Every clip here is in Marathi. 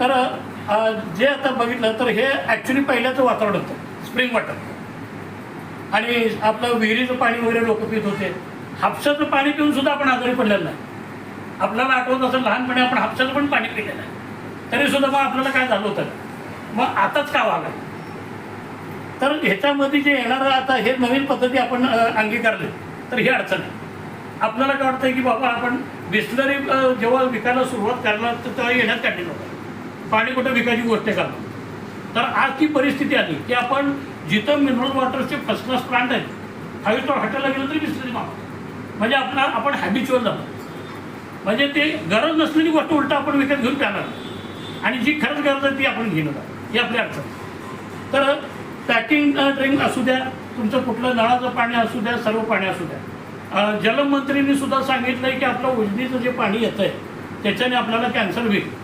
तर जे आता बघितलं तर हे ॲक्च्युली पहिल्याचं वातावरण होतं स्प्रिंग वॉटर आणि आपलं विहिरीचं पाणी वगैरे लोक पित होते. हापसाचं पाणी पिऊन सुद्धा आपण आजारी पडलेलं नाही. आपल्याला आठवत असं लहानपणी आपण हापसाचं पण पाणी पिलेलं आहे तरी सुद्धा मग आपल्याला काय झालं होतं? मग आताच का व्हावं? तर ह्याच्यामध्ये जे येणारं आता हे नवीन पद्धती आपण अंगीकारले. तर ही अडचण आहे. आपल्याला काय वाटतं की बाबा आपण बिस्लरी जेव्हा विकायला सुरुवात करणार तर तेव्हा येण्यात काढली नव्हतं. पाणी कुठं विकायची गोष्ट करणार तर आज ती परिस्थिती आली की आपण जिथं मिनरल वॉटरचे फर्स्ट क्लास प्लांट आहेत फाईव्ह स्टार हॉटेलला गेलं तरी बिस्लरी मागतो म्हणजे आपला आपण हॅबिच्युअल झालो. म्हणजे ते गरज नसलेली गोष्ट उलट आपण विकत घेऊन प्याणार आणि जी खरंच गरज आहे ती आपण घेणं ही आपली अडचण. तर पॅकिंग ड्रिंक असू द्या तुमचं कुठलं नळाचं पाणी असू द्या सर्व पाणी असू द्या. अ, जलमंत्रींनी सुद्धा आहे की आपलं उजनीचं जे पाणी येतं आहे त्याच्याने आपल्याला कॅन्सर होईल.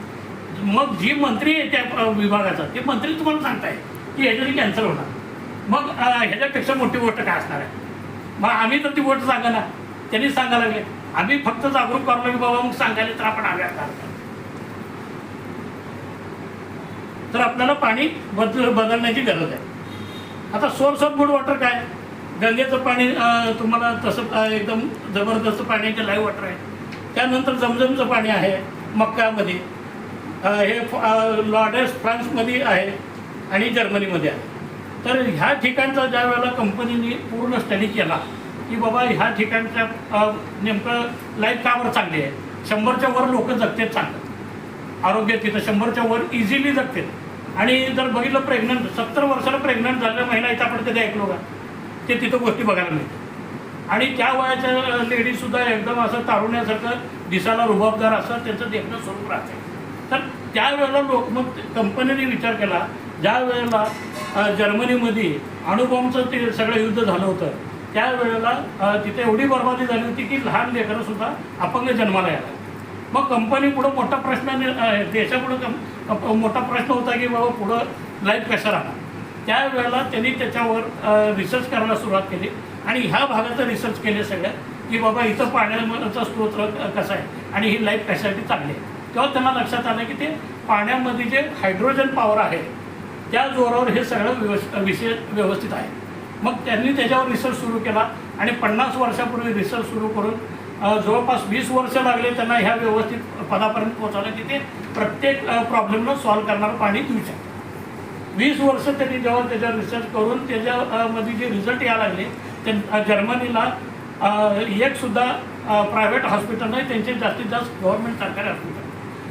मग जी मंत्री आहे त्या विभागाचा ते मंत्री तुम्हाला सांगताय की ह्याच्याने कॅन्सल होणार. मग ह्याच्यापेक्षा मोठी गोष्ट काय असणार आहे? मग आम्ही तर ती गोष्ट सांगा ना. त्यांनी सांगायला लागले. आम्ही फक्त जागरूक करलो की बाबा मग सांगायला तर आपण आव्या तर आपल्याला पाणी बदल बदलण्याची गरज आहे. आता सोर्स ऑफ गुड वॉटर काय? गंगेचं पाणी तुम्हाला तसं एकदम जबरदस्त पाण्याचे लाईव्ह वॉटर आहे. त्यानंतर जमजमचं पाणी आहे मक्कामध्ये. हे फ- फ्रान्समध्ये आहे आणि जर्मनीमध्ये आहे. तर ह्या ठिकाणचा ज्या वेळेला कंपनीने पूर्ण स्टडी केला की बाबा ह्या ठिकाणच्या नेमकं लाईफ कावर चांगली आहे? शंभरच्या वर लोक जगतात चांगलं. आरोग्य तिथं शंभरच्या वर इझिली जगतात. आणि जर बघितलं प्रेग्नंट सत्तर वर्षाला प्रेग्नंट झालेल्या महिला इथं आपण कधी ऐकलो का? ते तिथं गोष्टी बघायला मिळतात. आणि त्या वयाच्या लेडीजसुद्धा एकदम असं तारुण्यासारखं दिसायला रुबाबदार असं त्यांचं देखणं स्वरूप राहते त्यावेळेला लोक मग कंपनीने विचार केला ज्या वेळेला जर्मनीमध्ये अणुबॉम्बचं ते सगळं युद्ध झालं होतं त्यावेळेला तिथे एवढी बर्बादी झाली होती की लहान लेकरंसुद्धा अपंग जन्माला यायला मग कंपनी पुढं मोठा प्रश्न देशापुढं कं- मोठा प्रश्न होता की बाबा पुढं लाईफ कसं राहणार? त्यावेळेला त्यांनी त्याच्यावर रिसर्च करायला सुरुवात केली आणि ह्या भागाचं रिसर्च केले सगळ्या की बाबा इथं पाण्याचा स्रोत कसा आहे आणि ही लाईफ कशासाठी चांगली आहे? तेव्हा त्यांना लक्षात आलं की ते पाण्यामध्ये जे हायड्रोजन पॉवर आहे त्या जोरावर हे सगळं व्यवस् विषय व्यवस्थित आहे. मग त्यांनी त्याच्यावर रिसर्च सुरू केला आणि पन्नास वर्षापूर्वी रिसर्च सुरू करून जवळपास वीस वर्ष लागले त्यांना ह्या व्यवस्थित पदापर्यंत पोहोचवलं की ते प्रत्येक प्रॉब्लेमला सॉल्व्ह करणारं पाणी देऊ शकतं वीस वर्ष त्यांनी जेव्हा त्याच्यावर रिसर्च करून त्याच्यामध्ये जे रिझल्ट यायला लागले ते जर्मनीला एकसुद्धा प्रायव्हेट हॉस्पिटल नाही त्यांचे जास्तीत जास्त गव्हर्नमेंट सरकारी हॉस्पिटल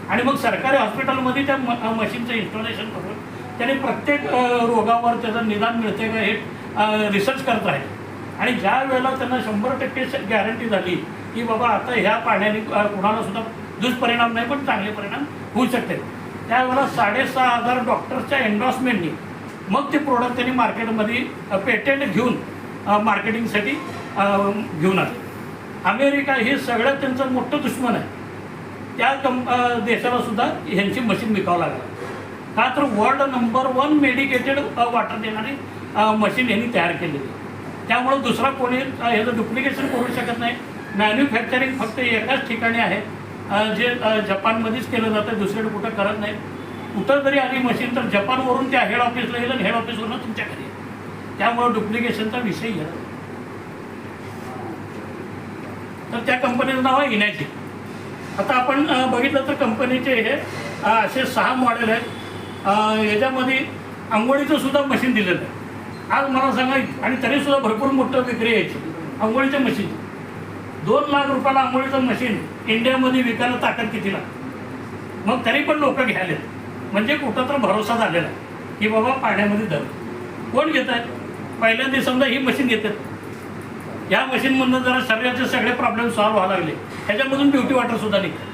आणि मग सरकारी हॉस्पिटलमध्ये त्या म- मशीनचं इन्स्टॉलेशन करून त्याने प्रत्येक रोगावर त्याचं निदान मिळते का हे रिसर्च करत आहे. आणि ज्या वेळेला त्यांना शंभर टक्के गॅरंटी झाली की बाबा आता ह्या पाण्याने कुणाला सुद्धा दुष्परिणाम नाही पण चांगले परिणाम होऊ शकते त्यावेळेला साडेसहा हजार डॉक्टर्सच्या एन्डॉर्समेंटनी मग ते प्रोडक्ट त्यांनी मार्केटमध्ये पेटेंट घेऊन मार्केटिंगसाठी घेऊन आले. अमेरिका हे सगळ्यात त्यांचं मोठं दुश्मन आहे. त्या कंप देशाला सुद्धा ह्यांची मशीन विकावं लागलं. का तर world number one medicated water देणारी मशीन यांनी तयार केलेली. आहे. त्यामुळं दुसरा कोणी ह्याचं डुप्लिकेशन करू शकत नाही. मॅन्युफॅक्चरिंग फक्त एकाच ठिकाणी आहे. जे जपानमध्येच केलं जातं दुसरीकडे कुठं करत नाही. कुठं जरी आली मशीन तर जपानवरून त्या हेड ऑफिसला येईल आणि हेड ऑफिसवरून तुमच्या घरी त्यामुळं डुप्लिकेशनचा विषय येतो तर त्या कंपनीचं नाव आहे इनॅजिक आता आपण बघितलं तर कंपनीचे हे असे सहा मॉडेल आहेत. याच्यामध्ये आंघोळीचं सुद्धा मशीन दिलेलं आहे. आज मला सांगा आणि तरीसुद्धा भरपूर मोठं विक्री यायची आंघोळीच्या मशीन दोन लाख रुपयाला आंघोळीचं मशीन इंडियामध्ये विकायला ताकद किती लागते? मग तरी पण लोक घ्यायलेत. म्हणजे कुठं तर भरोसा झालेला आहे. की बाबा पाण्यामध्ये दर कोण घेत आहेत पहिल्यांदा समजा ही मशीन घेतात. या मशीनमधनं जरा शरीराचे सगळे प्रॉब्लेम सॉल्व्ह व्हायला लागले. ह्याच्यामधून ब्युटी वॉटर सुद्धा निघतं.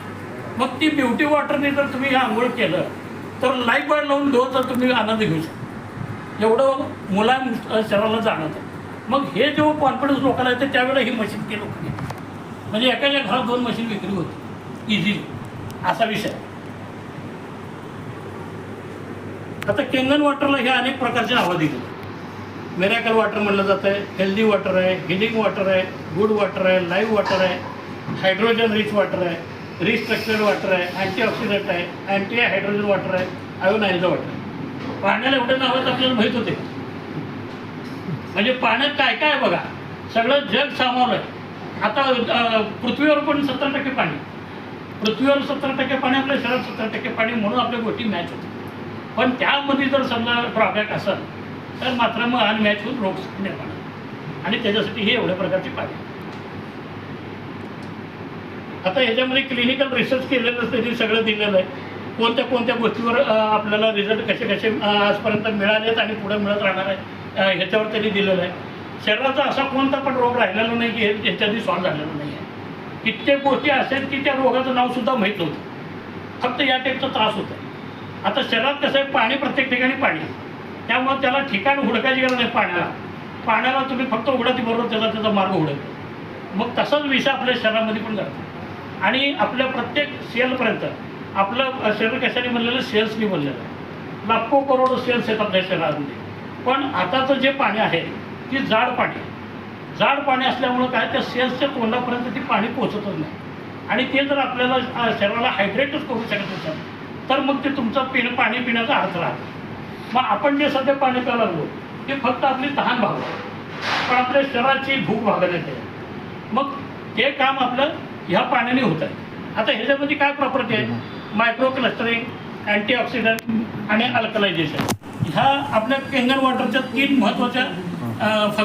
मग ती ब्युटी वॉटरने जर तुम्ही हे आंघोळ केलं तर लाईफ बॉय लावून घेऊ तर तुम्ही आनंद घेऊ शकता. एवढं मुलायम शरीराला जाणवतं. मग हे जेव्हा कॉन्फिडन्स लोकांना येते त्यावेळेला ही मशीन ते लोक म्हणजे एकाच्या घरात दोन मशीन विक्री होती. इझिली असा विषय. आता केंगन वॉटरला हे अनेक प्रकारचे नावं दिली. मेरॅकल वॉटर म्हणलं जातं आहे हेल्दी वॉटर आहे हिलिंग वॉटर आहे गुड वॉटर आहे लाईव्ह वॉटर आहे हायड्रोजन रिच वॉटर आहे रिस्ट्रक्चर्ड वॉटर आहे अँटीऑक्सिडंट आहे अँटी हायड्रोजन वॉटर आहे आयोनायझर वॉटर आहे. पाण्याला एवढं नाव आपल्याला माहीत होते. म्हणजे पाण्यात काय काय आहे बघा सगळं जग सामावलं आहे. आता पृथ्वीवर पण सत्तर टक्के पाणी. पृथ्वीवर सत्तर टक्के पाणी आपल्या शहरात सत्तर टक्के पाणी म्हणून आपल्या गोष्टी मॅच होतात. पण त्यामध्ये जर समजा ड्रॉबॅक असेल तर मात्र मग अनमॅच होऊन रोग निर्माण आणि त्याच्यासाठी हे एवढ्या प्रकारची पाणी आता ह्याच्यामध्ये क्लिनिकल रिसर्च केलेलं त्यांनी सगळं दिलेलं आहे. कोणत्या कोणत्या गोष्टीवर आपल्याला रिझल्ट कसे कसे आजपर्यंत मिळालेत आणि पुढे मिळत राहणार आहे ह्याच्यावर त्यांनी दिलेलं आहे. शरीराचा असा कोणता पण रोग राहिलेला नाही की हे सॉल्व झालेला नाही आहे. कित्येक गोष्टी असेल की त्या रोगाचं नावसुद्धा माहीत नव्हतं. फक्त या टाईपचा त्रास होता. आता शरीरात कसं आहे पाणी प्रत्येक ठिकाणी पाणी त्यामुळे त्याला ठिकाण हुडकायची गरज नाही पाण्याला. पाण्याला तुम्ही फक्त उघडती बरोबर त्याचा त्याचा मार्ग उघडत मग तसंच विष आपल्या शरीरामध्ये पण जातो. आणि आपल्या प्रत्येक सेलपर्यंत आपलं शरीर कशाने बनलेलं? सेल्सनी बनलेलं. आहे लाखो करोड सेल्स आहेत आपल्या शरीरामध्ये पण आताचं जे पाणी आहे ती जाड पाणी. जाड पाणी असल्यामुळं काय? त्या सेल्सच्या तोंडापर्यंत ती पाणी पोचतच नाही. आणि ते जर आपल्याला शरीराला हायड्रेटच करू शकत असेल तर मग ते तुमचं पिणं पाणी पिण्याचा अर्थ राहतो. मग आपण जे सध्या पाणी प्यायला लागलो ते फक्त आपली तहान भाग पण आपल्या शरीराची भूक भागण्यात येते. मग हे काम आपलं ह्या पाण्याने होत आहे. आता ह्याच्यामध्ये काय प्रॉपर्टी आहे? मायक्रो क्लस्टरिंग अँटीऑक्सिडंट आणि अल्कलायझेशन ह्या आपल्या केंगन वॉटरच्या तीन महत्त्वाच्या फंक्शन